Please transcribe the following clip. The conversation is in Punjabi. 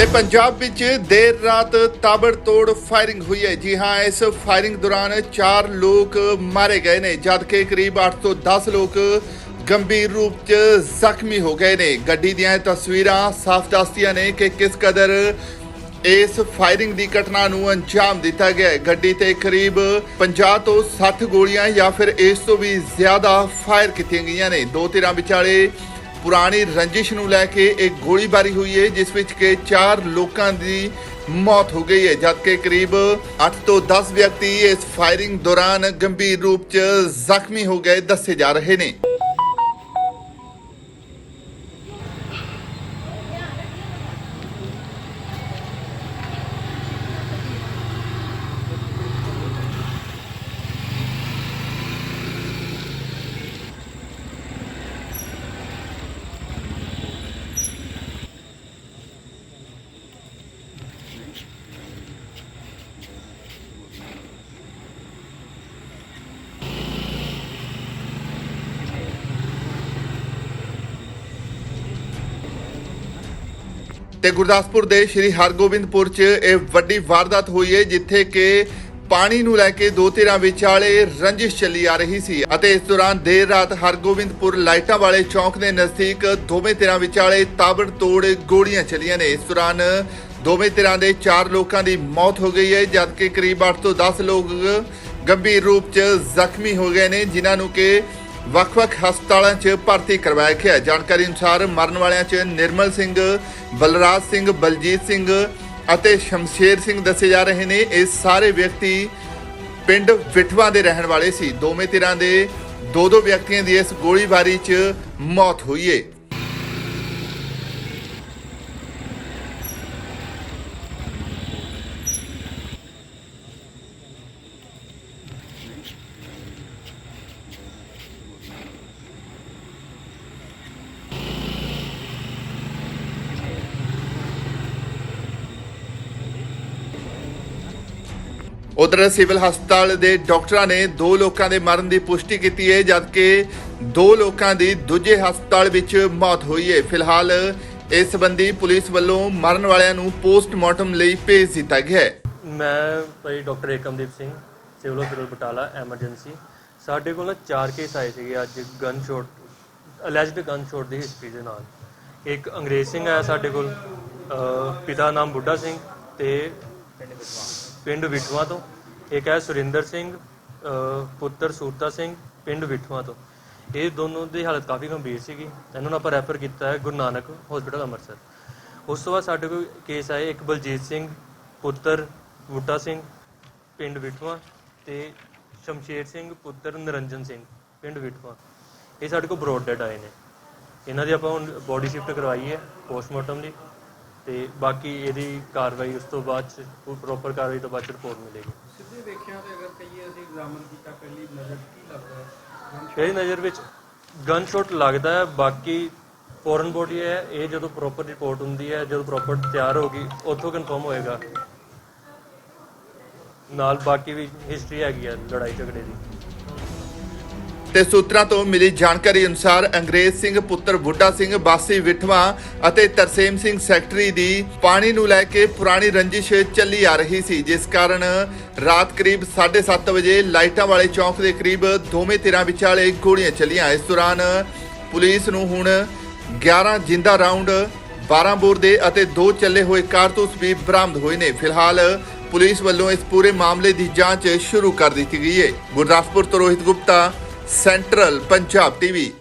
ਤੇ ਪੰਜਾਬ ਵਿੱਚ ਦੇਰ ਰਾਤ ਤਾਬੜਤੋੜ ਫਾਇਰਿੰਗ ਹੋਈ ਹੈ। ਜੀ ਹਾਂ, ਇਸ ਫਾਇਰਿੰਗ ਦੌਰਾਨ 4 ਲੋਕ ਮਾਰੇ ਗਏ ਨੇ ਜਦਕਿ ਕਰੀਬ 8 ਤੋਂ 10 ਲੋਕ ਗੰਭੀਰ ਰੂਪ 'ਚ ਜ਼ਖਮੀ ਹੋ ਗਏ ਨੇ। ਗੱਡੀ ਦੀਆਂ ਤਸਵੀਰਾਂ ਸਾਫ਼ ਦੱਸਦੀਆਂ ਨੇ ਕਿ ਕਿਸ ਕਦਰ ਇਸ ਫਾਇਰਿੰਗ ਦੀ ਘਟਨਾ ਨੂੰ ਅੰਜਾਮ ਦਿੱਤਾ ਗਿਆ ਗੱਡੀ ਤੇ ਕਰੀਬ 50 ਤੋਂ 60 ਗੋਲੀਆਂ ਜਾਂ ਫਿਰ ਇਸ ਤੋਂ ਵੀ ਜ਼ਿਆਦਾ ਫਾਇਰ ਕੀਤੀਆਂ ਗਈਆਂ ਨੇ। ਦੋ ਧਿਰਾਂ ਵਿਚਾਲੇ ਪੁਰਾਣੀ ਰੰਜਿਸ਼ ਨੂੰ ਲੈ ਕੇ ਇੱਕ ਗੋਲੀਬਾਰੀ ਹੋਈ ਹੈ, ਜਿਸ ਵਿੱਚ ਕਿ 4 ਲੋਕਾਂ ਦੀ ਮੌਤ ਹੋ ਗਈ ਹੈ, ਜਦਕਿ ਕਰੀਬ 8 ਤੋਂ 10 ਵਿਅਕਤੀ ਇਸ ਫਾਇਰਿੰਗ ਦੌਰਾਨ ਗੰਭੀਰ ਰੂਪ 'ਚ ਜ਼ਖਮੀ ਹੋ ਗਏ, ਦੱਸੇ ਜਾ ਰਹੇ ਨੇ। ਤੇ ਗੁਰਦਾਸਪੁਰ ਦੇ ਸ਼੍ਰੀ ਹਰਗੋਬਿੰਦਪੁਰ 'ਚ ਇਹ ਵੱਡੀ ਵਾਰਦਾਤ ਹੋਈ ਹੈ, ਜਿੱਥੇ ਕਿ ਪਾਣੀ ਨੂੰ ਲੈ ਕੇ ਦੋ ਧਿਰਾਂ ਵਿਚਾਲੇ ਰੰਜਿਸ਼ ਚੱਲੀ ਆ ਰਹੀ ਸੀ ਅਤੇ ਇਸ ਦੌਰਾਨ ਦੇਰ ਰਾਤ ਹਰਗੋਬਿੰਦਪੁਰ ਲਾਈਟਾਂ ਵਾਲੇ ਚੌਂਕ ਦੇ ਨਜ਼ਦੀਕ ਦੋਵੇਂ ਧਿਰਾਂ ਵਿਚਾਲੇ ਤਾਬੜਤੋੜ ਗੋਲੀਆਂ ਚੱਲੀਆਂ ਨੇ। ਇਸ ਦੌਰਾਨ ਦੋਵੇਂ ਧਿਰਾਂ ਦੇ 4 ਲੋਕਾਂ ਦੀ ਮੌਤ ਹੋ ਗਈ ਹੈ, ਜਦਕਿ ਕਰੀਬ 8 ਤੋਂ 10 ਲੋਕ ਗੰਭੀਰ ਰੂਪ 'ਚ ਜ਼ਖਮੀ ਹੋ ਗਏ ਨੇ, ਜਿਨ੍ਹਾਂ ਨੂੰ ਕਿ ਵੱਖ-ਵੱਖ ਹਸਪਤਾਲਾਂ 'ਚ ਭਰਤੀ ਕਰਵਾਇਆ ਗਿਆ। ਜਾਣਕਾਰੀ ਅਨੁਸਾਰ ਮਰਨ ਵਾਲਿਆਂ 'ਚ ਨਿਰਮਲ ਸਿੰਘ, ਬਲਰਾਜ ਸਿੰਘ, ਬਲਜੀਤ ਸਿੰਘ ਅਤੇ ਸ਼ਮਸ਼ੇਰ ਸਿੰਘ ਦੱਸੇ ਜਾ ਰਹੇ ਨੇ। ਇਹ ਸਾਰੇ ਵਿਅਕਤੀ ਪਿੰਡ ਵਿਠਵਾ ਦੇ ਰਹਿਣ ਵਾਲੇ ਸੀ। ਦੋਵੇਂ ਧਿਰਾਂ ਦੇ ਦੋ ਦੋ ਵਿਅਕਤੀਆਂ ਦੀ ਇਸ ਗੋਲੀਬਾਰੀ 'ਚ ਮੌਤ ਹੋਈ ਏ। ਉਧਰ ਸਿਵਲ ਹਸਪਤਾਲ ਦੇ ਡਾਕਟਰਾਂ ਨੇ ਦੋ ਲੋਕਾਂ ਦੇ ਮਰਨ ਦੀ ਪੁਸ਼ਟੀ ਕੀਤੀ ਹੈ, ਜਦਕਿ ਦੋ ਲੋਕਾਂ ਦੀ ਦੂਜੇ ਹਸਪਤਾਲ ਵਿੱਚ ਮੌਤ ਹੋਈ ਹੈ। ਫਿਲਹਾਲ ਇਸ ਸੰਬੰਧੀ ਪੁਲਿਸ ਵੱਲੋਂ ਮਰਨ ਵਾਲਿਆਂ ਨੂੰ ਪੋਸਟਮਾਰਟਮ ਲਈ ਭੇਜ ਦਿੱਤਾ ਗਿਆ ਹੈ। ਮੈਂ ਭਾਈ doctor Ekamdeep Singh, civil hospital Batala, emergency. ਸਾਡੇ ਕੋਲ ਨਾ ਚਾਰ ਕੇਸ ਆਏ ਸੀਗੇ ਅੱਜ gun shot alleged gun shot ਦੀ ਹਿਸਟਰੀ ਦੇ ਨਾਲ। ਇੱਕ ਅੰਗਰੇਜ਼ ਸਿੰਘ ਆਇਆ ਸਾਡੇ ਕੋਲ, ਅਹ ਪਿਤਾ ਨਾਮ ਬੁੱਢਾ ਸਿੰਘ ਤੇ ਪਿੰਡ ਵਿਠਵਾ ਤੋਂ। ਇੱਕ ਹੈ ਸੁਰਿੰਦਰ ਸਿੰਘ ਪੁੱਤਰ ਸੂਰਤਾ ਸਿੰਘ, ਪਿੰਡ ਵਿਠਵਾ ਤੋਂ। ਇਹ ਦੋਨੋਂ ਦੀ ਹਾਲਤ ਕਾਫੀ ਗੰਭੀਰ ਸੀਗੀ। ਇਹਨਾਂ ਨੂੰ ਆਪਾਂ ਰੈਫਰ ਕੀਤਾ ਹੈ ਗੁਰੂ ਨਾਨਕ ਹਸਪੀਟਲ ਅੰਮ੍ਰਿਤਸਰ। ਉਸ ਤੋਂ ਬਾਅਦ ਸਾਡੇ ਕੋਲ ਕੇਸ ਆਏ ਇੱਕ ਬਲਜੀਤ ਸਿੰਘ, ਪੁੱਤਰ ਬੂਟਾ ਸਿੰਘ, ਪਿੰਡ ਵਿਠਵਾ ਤੇ ਸ਼ਮਸ਼ੇਰ ਸਿੰਘ, ਪੁੱਤਰ ਨਰਿੰਜਨ ਸਿੰਘ, ਪਿੰਡ ਵਿਠਵਾ ਇਹ ਸਾਡੇ ਕੋਲ ਬਰੋਡ ਡੈਡ ਆਏ ਨੇ। ਇਹਨਾਂ ਦੀ ਆਪਾਂ ਹੁਣ ਬੋਡੀ ਸ਼ਿਫਟ ਕਰਵਾਈ ਹੈ ਪੋਸਟਮਾਰਟਮ ਲਈ ਤੇ ਬਾਕੀ ਇਹਦੀ ਕਾਰਵਾਈ ਉਸ ਤੋਂ ਬਾਅਦ ਚ ਪ੍ਰੋਪਰ ਕਾਰਵਾਈ ਤੋਂ ਬਾਅਦ ਰਿਪੋਰਟ ਮਿਲੇਗੀ। ਸਿੱਧੇ ਵੇਖਿਆ ਤੇ ਅਗਰ ਕਹੀਏ ਅਸੀਂ ਐਗਜ਼ਾਮਨ ਕੀਤਾ ਪਹਿਲੀ ਨਜ਼ਰ ਕੀ ਲੱਗਦਾ ਹੈ? ਮੇਰੀ ਨਜ਼ਰ ਵਿੱਚ ਗਨ ਸ਼ਾਟ ਲੱਗਦਾ ਹੈ ਬਾਕੀ ਫੋਰਨ ਬੋਡੀ ਹੈ ਇਹ ਜਦੋਂ ਪ੍ਰੋਪਰ ਰਿਪੋਰਟ ਹੁੰਦੀ ਹੈ ਜਦੋਂ ਪ੍ਰੋਪਰ ਤਿਆਰ ਹੋਗੀ ਉੱਥੋਂ ਕਨਫਰਮ ਹੋਏਗਾ। ਨਾਲ ਬਾਕੀ ਵੀ ਹਿਸਟਰੀ ਹੈਗੀ ਹੈ ਲੜਾਈ ਝਗੜੇ ਦੀ। ਤੇ ਸੂਤਰਾਂ ਤੋਂ ਮਿਲੀ ਜਾਣਕਾਰੀ ਅਨੁਸਾਰ ਅੰਗਰੇਜ਼ ਸਿੰਘ ਪੁੱਤਰ ਬੁੱਢਾ ਸਿੰਘ ਬਾਸੀ ਵਿਠਵਾ ਅਤੇ ਤਰਸੇਮ ਸਿੰਘ ਸੈਕਟਰੀ ਦੀ ਪਾਣੀ ਨੂੰ ਲੈ ਕੇ ਪੁਰਾਣੀ ਰੰਜਿਸ਼ ਚੱਲੀ ਆ ਰਹੀ ਸੀ, ਜਿਸ ਕਾਰਨ ਰਾਤ ਕਰੀਬ 7:30 ਵਜੇ ਲਾਈਟਾਂ ਵਾਲੇ ਚੌਂਕ ਦੇ ਕਰੀਬ ਦੋਵੇਂ ਧਿਰਾਂ ਵਿਚਾਲੇ ਗੋਲੀਆਂ ਚੱਲੀਆਂ। ਇਸ ਦੌਰਾਨ ਪੁਲਿਸ ਨੂੰ ਹੁਣ 11 ਜਿੰਦਾ ਰਾਉਂਡ 12 ਬੋਰ ਦੇ ਅਤੇ ਦੋ ਚੱਲੇ ਹੋਏ ਕਾਰਤੂਸ ਵੀ ਬਰਾਮਦ ਹੋਏ ਨੇ। ਫਿਲਹਾਲ ਪੁਲਿਸ ਵੱਲੋਂ ਇਸ ਪੂਰੇ ਮਾਮਲੇ ਦੀ ਜਾਂਚ ਸ਼ੁਰੂ ਕਰ ਦਿੱਤੀ ਗਈ ਹੈ। ਗੁਰਦਾਸਪੁਰ ਤੋਂ ਰੋਹਿਤ ਗੁਪਤਾ ਸੈਂਟਰਲ ਪੰਜਾਬ ਟੀਵੀ